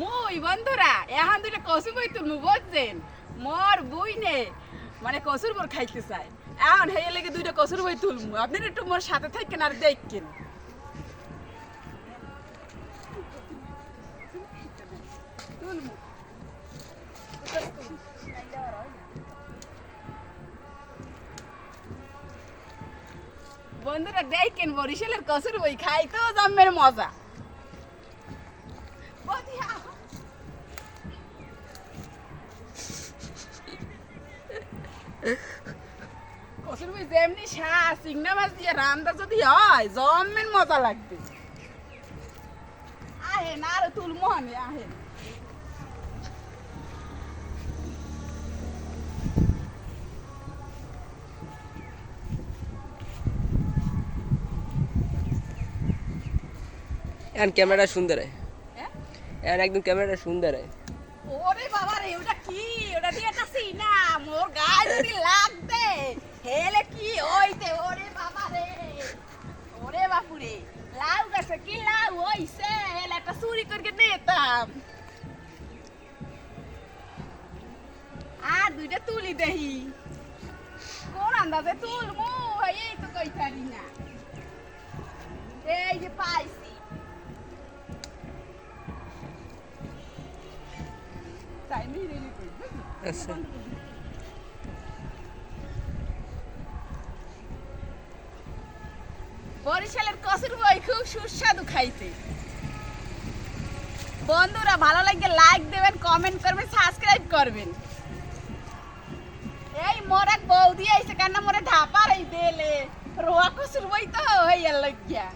মুই, বন্ধুরা, এখন দুইটা কসুর বই তুলমু, বুঝছেন? মোর বই নে মানে কসুর বর খাইতে চাই এখন হেয়ে লেগে দুইটা কসুর বই তুলমু। আপনি একটু মোর সাথে থাকেন আর দেখেন। তুলমু। বন্ধুরা, দেখেন বরিশালের কসুর বই, খাইতেও জন্মের মজা। কসুর বই যেমনি শা চিংড়া মাছ দিয়ে রান্দা যদি হয়, জম্মের মজা লাগবে। আহে না আরও তুলমো আমি এখন ক্যামেরাটা সুন্দর হয়। হ্যাঁ? এখন একদম ক্যামেরাটা সুন্দর হয়। ওরে বাবা রে ওটা কি? ওটা দিয়ে একটা সিনা মোর গায়ে যদি লাগবে হেলে কি হইতে? ওরে বাবা রে। ওরে বাপুরে লাউ গাছে কি লাউ হইছে? হেলে একটা চুরি করে নিতাম। আর দুইটা তুলি দেহি। কোন আন্দাজে তুলমু এই তো কইতারি। নিয়ে আচ্ছা। বরিশালের কসুর বই খুব সুস্বাদু খাইতে। বন্ধুরা, ভালো লাগলে লাইক দেবেন কমেন্ট করবেন সাবস্ক্রাইব করবেন। এই মোর বৌদি আইছে কেন মোরে ধাপার এই দেলে? রোয়া কসুর বই তো হইয়া লাগিয়া